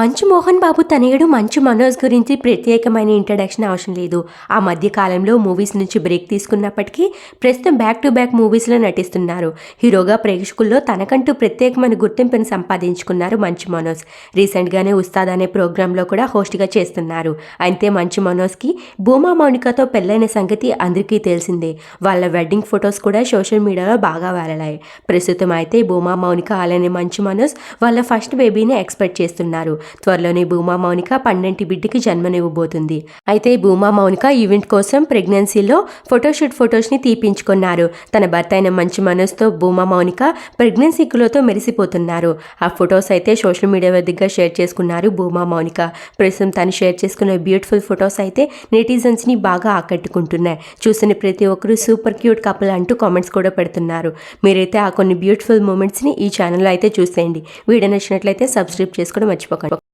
మంచు మోహన్ బాబు తనయుడు మంచు మనోజ్ గురించి ప్రత్యేకమైన ఇంట్రడక్షన్ అవసరం లేదు. ఆ మధ్య కాలంలో మూవీస్ నుంచి బ్రేక్ తీసుకున్నప్పటికీ ప్రస్తుతం బ్యాక్ టు బ్యాక్ మూవీస్లో నటిస్తున్నారు. హీరోగా ప్రేక్షకుల్లో తనకంటూ ప్రత్యేకమైన గుర్తింపును సంపాదించుకున్నారు మంచు మనోజ్. రీసెంట్గానే ఉస్తాద్ అనే ప్రోగ్రాంలో కూడా హోస్ట్గా చేస్తున్నారు. అయితే మంచు మనోజ్కి భూమా మౌనికతో పెళ్ళైన సంగతి అందరికీ తెలిసిందే. వాళ్ళ వెడ్డింగ్ ఫొటోస్ కూడా సోషల్ మీడియాలో బాగా వైరలాయి ప్రస్తుతం అయితే భూమా మౌనిక అలానే మంచు మనోజ్ వాళ్ళ ఫస్ట్ బేబీని ఎక్స్పెక్ట్ చేస్తున్నారు. త్వరలోనే భూమా మౌనిక పన్నెంటి బిడ్డకి జన్మనివ్వబోతుంది. అయితే భూమా మౌనిక ఈవెంట్ కోసం ప్రెగ్నెన్సీలో ఫోటోషూట్ ఫొటోస్ని తీపించుకున్నారు. తన భర్త అయిన మంచి మనసుతో భూమా మౌనిక ప్రెగ్నెన్సీ కులతో మెరిసిపోతున్నారు. ఆ ఫొటోస్ అయితే సోషల్ మీడియా వద్దగా షేర్ చేసుకున్నారు భూమా మౌనిక. ప్రస్తుతం తను షేర్ చేసుకున్న బ్యూటిఫుల్ ఫొటోస్ అయితే నెటిజన్స్ని బాగా ఆకట్టుకుంటున్నాయి. చూసిన ప్రతి ఒక్కరూ సూపర్ క్యూట్ కపుల్ అంటూ కామెంట్స్ కూడా పెడుతున్నారు. మీరైతే ఆ కొన్ని బ్యూటిఫుల్ మూమెంట్స్ని ఈ ఛానల్లో అయితే చూసేయండి. వీడియో నచ్చినట్లయితే సబ్స్క్రైబ్ చేసుకోవడం మర్చిపోకండి.